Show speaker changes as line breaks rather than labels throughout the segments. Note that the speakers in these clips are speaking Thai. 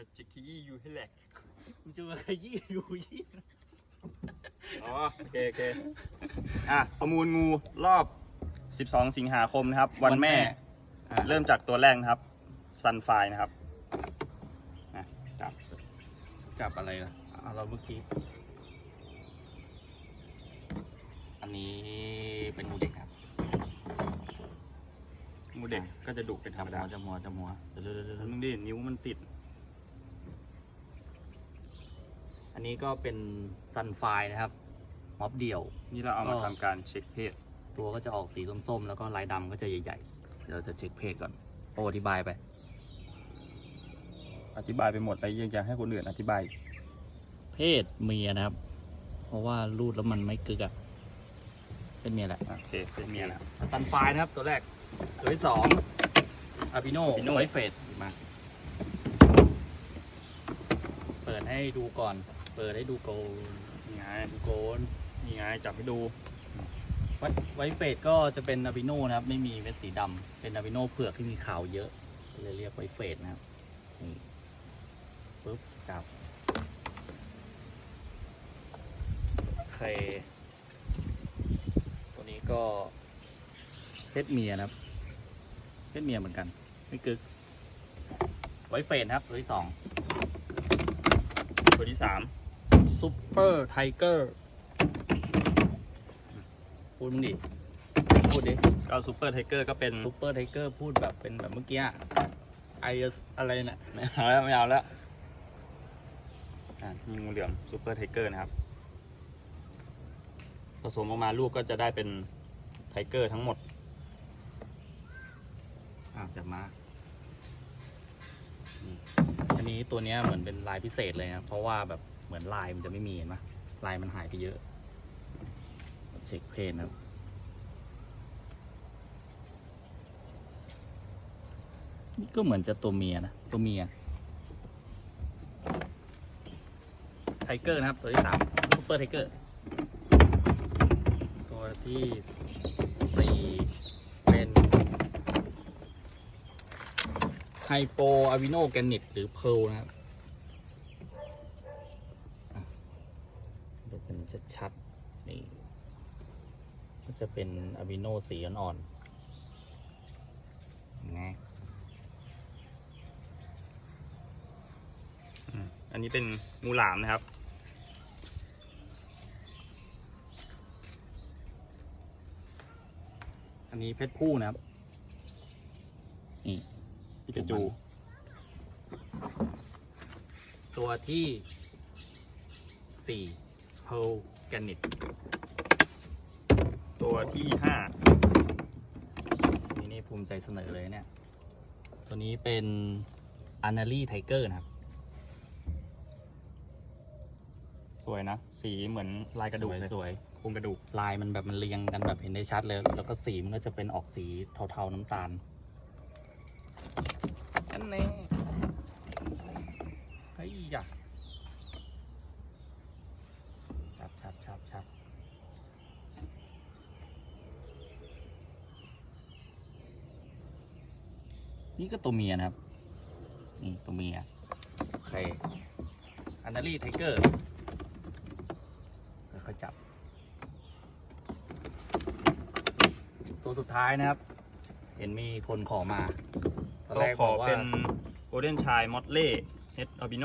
อาจจะขี้อยู่ให้แหลก
มึงจะมาขยี้ดูยี่
อ๋อโอเคโอเคอะประมูลงูรอบ 12 สิงหาคมนะครับ วันแม่
อะ
เริ่มจากตัวแรกนะครับซันไฟนะครับอะจับ
จับอะไรล่ะ เอาเราเมื่อกี้อันนี้เป็นงูเด็กครับ
งูเด็กก็จะดุเป็นธรรมดา
บหัวจับหัวจับหัวเดี๋ยวเดี๋ยวเดี๋ยว
แล้ว
เดี๋ยว
มึงดินิ้วมันติด
อั นนี้ก็เป็นซันไฟนะครับม็อบเดี่ยว
นี่เราเอามา
ก็
ทำการเช็คเพศ
ตัวก็จะออกสีส้มๆ แล้วก็ลายดำก็จะใหญ่ๆ เดี๋ยวเราจะเช็คเพศก่อนโอ้อธิบายไป
อธิบายไปหมดแล้วยังจะให้คนอื่นอธิบายอีก
เพศเมียนะครับ เพราะว่ารูดแล้วมันไม่กึกอะเป็นเมียแหละ
อะโอเคเป็นเมียนะ
ซันไฟนะครับ ตัวแรก ตัวที่สองอาบิโน
Albino
ไวเฟสมา เปิดให้ดูก่อน เปิดให้ดูโกน
นี่ไง
ดูโกน
นี่ไงจับให้ดู
ไวไวเฟสก็จะเป็นอาบิโนนะครับ ไม่มีเม็ดสีดำเป็นอาบิโนเผือกที่มีขาวเยอะก็เลยเรียกไวเฟสนะครับนี่ปุ๊บจับโอเคตัวนี้ก็เพศเมียนะครับเพศเมียเหมือนกัน ไม่กึก ไวเฟสนะครับตัวที่สอง
ตัวที่สาม
ซูเปอร์ไทเกอร์พูดมึงดิพูดดิ
ก็ซูเปอร์ไทเกอร์ก็เป็น
ซูเปอร์ไทเกอร์พูดแบบเป็นแบบเมื่อกี้ไอเอสอะไรน่ะ
ไม่เอาแล้วไม่เอาแล้วอะนี่งูเหลือมซูเปอร์ไทเกอร์นะครับ ผสมออกมาลูกก็จะได้เป็นไทเกอร์ทั้งหมด
อะจับมานี่อันนี้ตัวเนี้ยเหมือนเป็นลายพิเศษเลยนะเพราะว่าแบบ เหมือนลายมันจะไม่มีเห็นปะลายมันหายไปเยอะ เช็คเพนนะครับนี่ก็เหมือนจะตัวเมียนะตัวเมียไทเกอร์นะครับ ตัวที่สามซูเปอร์ไทเกอร์ตัวที่สี่เป็นไฮโปอาวิโนแกนิตหรือเพลนะครับอะดูกัน ชัดๆ นี่ก็จะเป็นอะบิโนสีอ่อนๆไง
อืมอันนี้เป็นงูหลามนะครับ
อันนี้เพชรผู้นะครับ นี่
ปิกาจู
ตัวที่สี่ เพลแกนิต
ตัวที่ห้า
นี่นี่ภูมิใจเสนอเลยเนี่ย ตัวนี้เป็นอ n นารีไทเกอร์นะครับ
สวยนะ สีเหมือนลายกระดูกเลย
สวย
โครงกระดูก
ๆลายมันแบบมันเรียงกันแบบเห็นได้ชัดเลย แล้วก็สีมันก็จะเป็นออกสีเทาๆน้ำตาล
อันนี้
เฮ้ยอย่าชับชับชับชับ นี่ก็ตัวเมียนะครับ นี่ตัวเมีย โอเค อันนารีไทเกอร์ค่อยๆจับ ตัวสุดท้ายนะครับ เห็นมีคนขอมาตอน
ก็
แรก
ขอบ
กว่า
เป็นโกลเด้นชายมอตเล่เฮดอาบิโน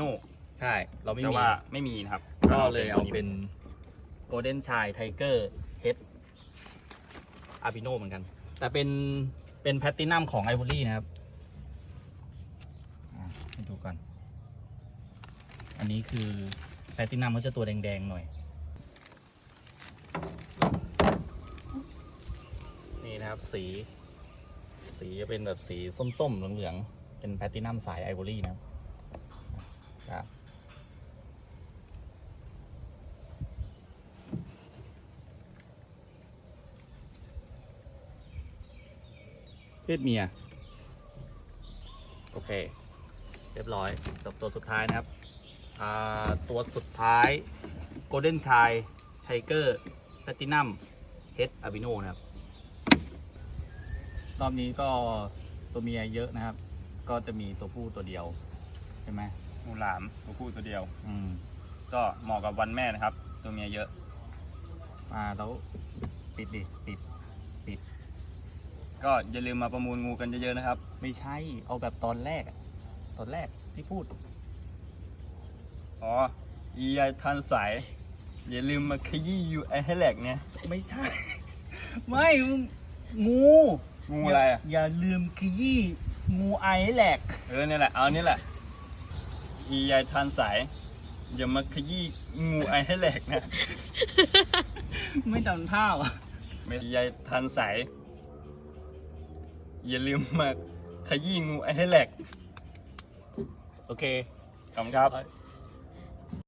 ใช่ เราไม่
แต่
มี
ว่าไม่มีนะครับ
ก็เลยเอาเป็นโกลเด้นชายไทเกอร์เฮดอาบิโนเหมือนกัน แต่เป็นเป็นแพตตินัมของไอ o อรี่นะครับอะให้ ดูก่อน อันนี้คือแพตตินัมเขาจะตัวแดงๆหน่อย นี่นะครับสี สีจะเป็นแบบสีส้มๆ เหลืองๆ เป็นแพตตินัมสายไอ o อรี่นะครับครับเพศเมีย โอเค เรียบร้อยจบตัวสุดท้ายนะครับตัวสุดท้ายโกลเด้นชายไทเกอร์แพตินัมเฮดอาบิโนนะครับ รอบนี้ก็ตัวเมียเยอะนะครับ ก็จะมีตัวผู้ตัวเดียว ใช่ไหม
งูหลามตัวผู้ตัวเดียว
อืม
ก็เหมาะกับวันแม่นะครับ ตัวเมียเยอะ
อ่าแล้วปิดดิปิด
ก็อย่าลืมมาประมูลงูกันเยอะๆนะครับ
ไม่ใช่เอาแบบตอนแรกอะ ตอนแรกที่พูด
อ๋อ อียายทันสาย อย่าลืมมาขยี้ยูไอให้แหลกเนี่ย
ไม่ใช่ ไม่มึงงู
งูอะไรอะ
อย่าลืมขยี้งูไอให้แหลก
เออนี่แหละ เอานี่แหละ อียายทันสาย อย่ามาขยี้งูไอให้แหลกนะ
ไม่ทำท่าอะ
ไม่อียายทันสายอย่าลืมมาขยี้งูไอให้แหลก
โอเค
ขอบคุณครับ